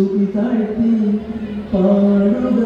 ശ്രുതി താഴ്ത്തി പാടുക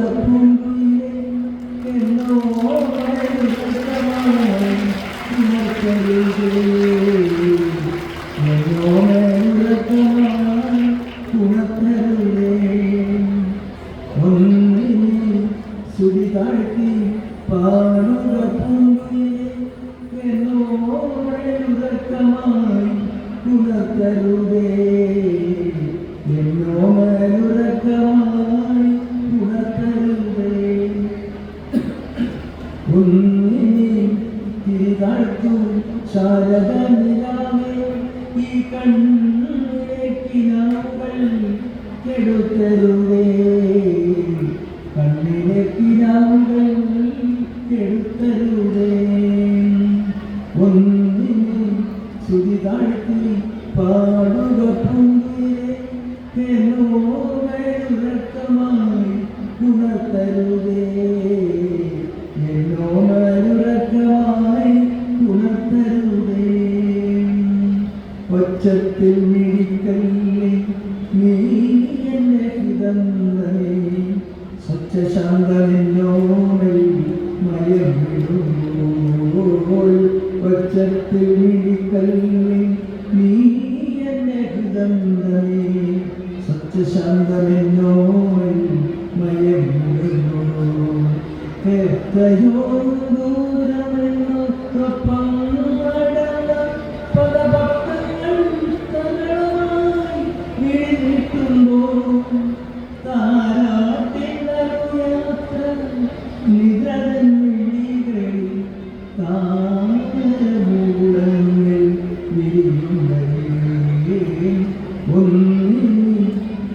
ഒച്ചത്തിൽ മിടിക്കല്ലേ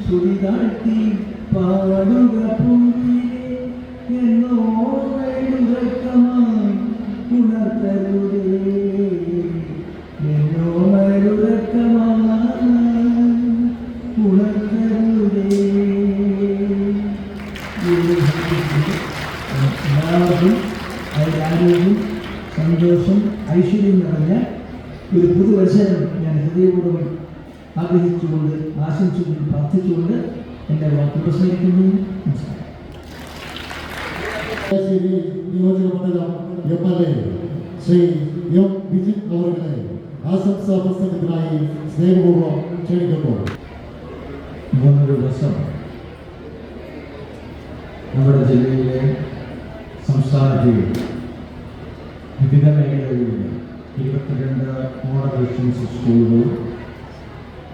ശ്രുതി താഴ്ത്തി പാടുക പൂങ്കിലെ എന്നോ മരുറക്കമായി ഉണർത്തരുതേ എന്നോ മരുറക്കമായി ഉണർത്തരുതേ എല്ലാവർക്കും അതിന്റെ ആരോഗ്യം സന്തോഷം ഐശ്വര്യം നിറഞ്ഞ ഒരു പുതുവത്സരം ഞാൻ ഹൃദയപൂർവം ആഗ്രഹിച്ചുകൊണ്ട് ആശംസിച്ചുകൊണ്ട് പ്രാർത്ഥിച്ചുകൊണ്ട് എന്റെ വാക്ക് പ്രസംഗിക്കുന്നു. ശരി എം വിജിത് അവരുടെ ആശംസാ പ്രസംഗത്തിനായി സ്നേഹപൂർവം ക്ഷണിക്കുന്നു മൂന്നൊരു നമ്മുടെ ജില്ലയിലെ സംസ്ഥാനത്തെയും വിവിധ മേഖലകളിൽ ഇരുപത്തിരണ്ട് മോഡൽ സ്കൂളുകളും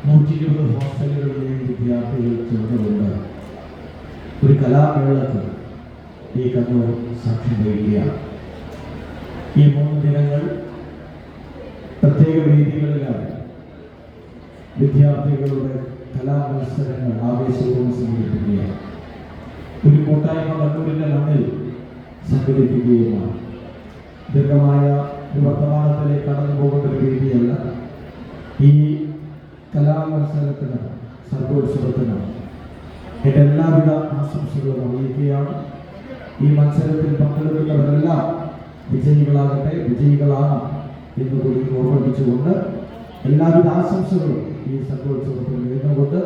നൂറ്റി ഇരുപത് ഹോസ്റ്റലുകളിലെയും വിദ്യാർത്ഥികൾ ചേർന്നുകൊണ്ട് ഒരു കലാമേളത്തിൽ ഈ കണ്ണൂർ സാക്ഷ്യം വഹിക്കുകയാണ്. ഈ മൂന്ന് ദിനങ്ങൾ പ്രത്യേക വേദികളിലാണ് വിദ്യാർത്ഥികളുടെ കലാമത്സരങ്ങൾ ആവേശപൂർവം സംഘടിപ്പിക്കുകയാണ് ഒരു കൂട്ടായ്മ കണ്ണൂരിന്റെ മണ്ണിൽ സംഘടിപ്പിക്കുകയുമാണ്. ദീർഘമായ ഒരു വർത്തമാനത്തിലേക്ക് കടന്നു പോകേണ്ട ഒരു രീതിയല്ല ഈ കലാമത്സരത്തിന് സർഗോത്സവത്തിന് എന്റെ എല്ലാവിധ ആശംസകളും അറിയിക്കുകയാണ്. ഈ മത്സരത്തിൽ പങ്കെടുക്കുന്നവരെല്ലാം വിജയികളാകട്ടെ വിജയികളാണ് എന്ന് കൂടി ഓർമ്മിപ്പിച്ചുകൊണ്ട് എല്ലാവിധ ആശംസകളും ഈ സർഗോത്സവത്തിൽ നേർന്നുകൊണ്ട്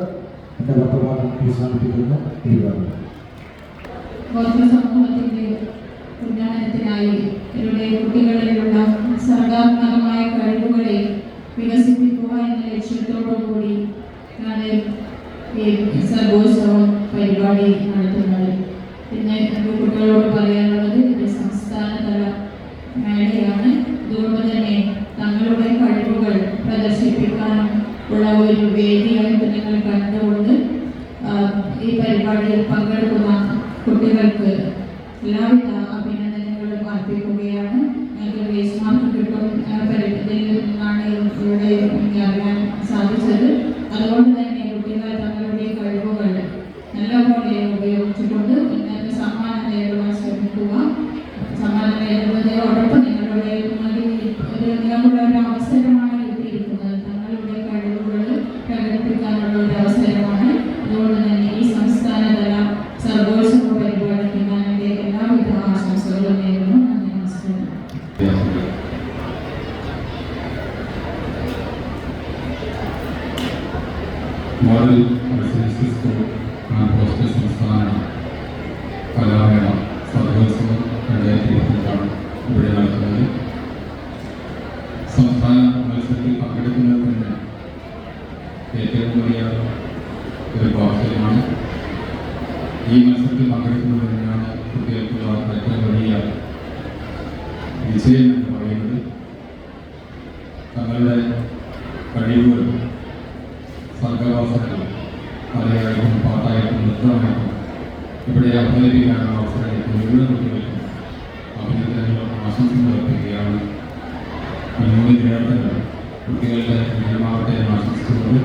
എന്റെ വർത്തമാനം അവസാനിപ്പിക്കുന്നു. സമൂഹത്തിന്റെ ഉന്നമനത്തിനായി ഇവരുടെ കുട്ടികളിലുള്ള സർഗാത്മകമായ കഴിവുകളെ വികസിപ്പിക്കുക എന്ന ലക്ഷ്യത്തോടുകൂടി ആണ് ഈ സർഗോത്സവം പരിപാടി നടത്തുന്നത്. പിന്നെ എന്റെ കുട്ടികളോട് പറയാനുള്ളത് ഇത് സംസ്ഥാനതല മേളയാണ്. അതുകൊണ്ട് തന്നെ തങ്ങളുടെ കഴിവുകൾ പ്രദർശിപ്പിക്കാനും ഉള്ള ഒരു വേദിയായിട്ട് നിങ്ങൾ കണ്ടുകൊണ്ട് ഈ പരിപാടിയിൽ പങ്കെടുക്കുന്ന കുട്ടികൾക്ക് എല്ലാവിധ അഭിനന്ദനങ്ങളും അർപ്പിക്കുകയാണ്. ഞങ്ങൾക്ക് ഗ്രേസ് മാർക്ക് കിട്ടും ആ, Я സവിശേഷിച്ചു പോസ്റ്റ് സംസ്ഥാന കലാമേള സർഗോത്സവം രണ്ടായിരത്തി ഇരുപത്തിരണ്ടാണ് ഇവിടെ നടക്കുന്നത്. സംസ്ഥാന മത്സരത്തിൽ പങ്കെടുക്കുന്നത് ഈ മത്സരത്തിൽ പങ്കെടുക്കുന്നത് തന്നെയാണ് കുട്ടികൾക്കുള്ള ഏറ്റവും വലിയ വിജയം എന്ന് പറയുന്നത്. തങ്ങളുടെ കഴിവുകൾ സർഗവാസന കലയായിട്ടും പാട്ടായിട്ടും നൃത്തമായിട്ടും ഇവിടെ അഭിനയിക്കാനുള്ള അവസരം മുഴുവൻ കുട്ടികൾക്കും അഭിനന്ദനങ്ങളും ആശംസകളും അർപ്പിക്കുകയാണ്. അനുമതി നേർത്തങ്ങൾ കുട്ടികളുടെ നിലമാവട്ടെ ആശംസിച്ചുകൊണ്ട്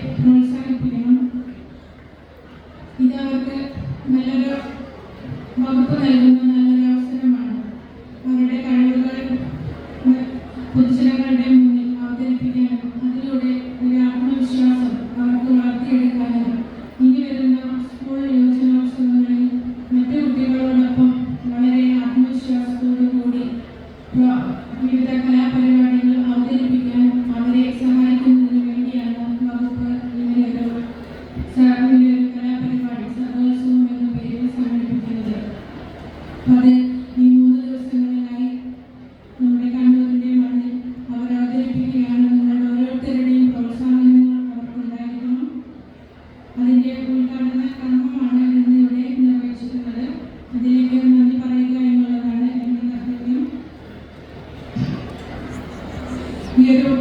Thank. കൂടാതെ ഈ മൂന്ന് ദിവസങ്ങളിലായി നമ്മുടെ കണ്ണൂരിന്റെ മണ്ണിൽ അവർ അവതരിപ്പിക്കുകയാണ്. നിങ്ങളുടെ ഓരോരുത്തരുടെയും പ്രോത്സാഹനങ്ങൾ അവർക്കുണ്ടായിരിക്കണം. അതിന്റെ ഉദ്ഘാടന കർമ്മമാണ് ഇന്ന് ഇവിടെ നിർവഹിച്ചിട്ടുള്ളത്. അതിലേക്ക് നന്ദി പറയുക എന്നുള്ളതാണ് എന്റെ കർത്തവ്യം. ഈ ഒരു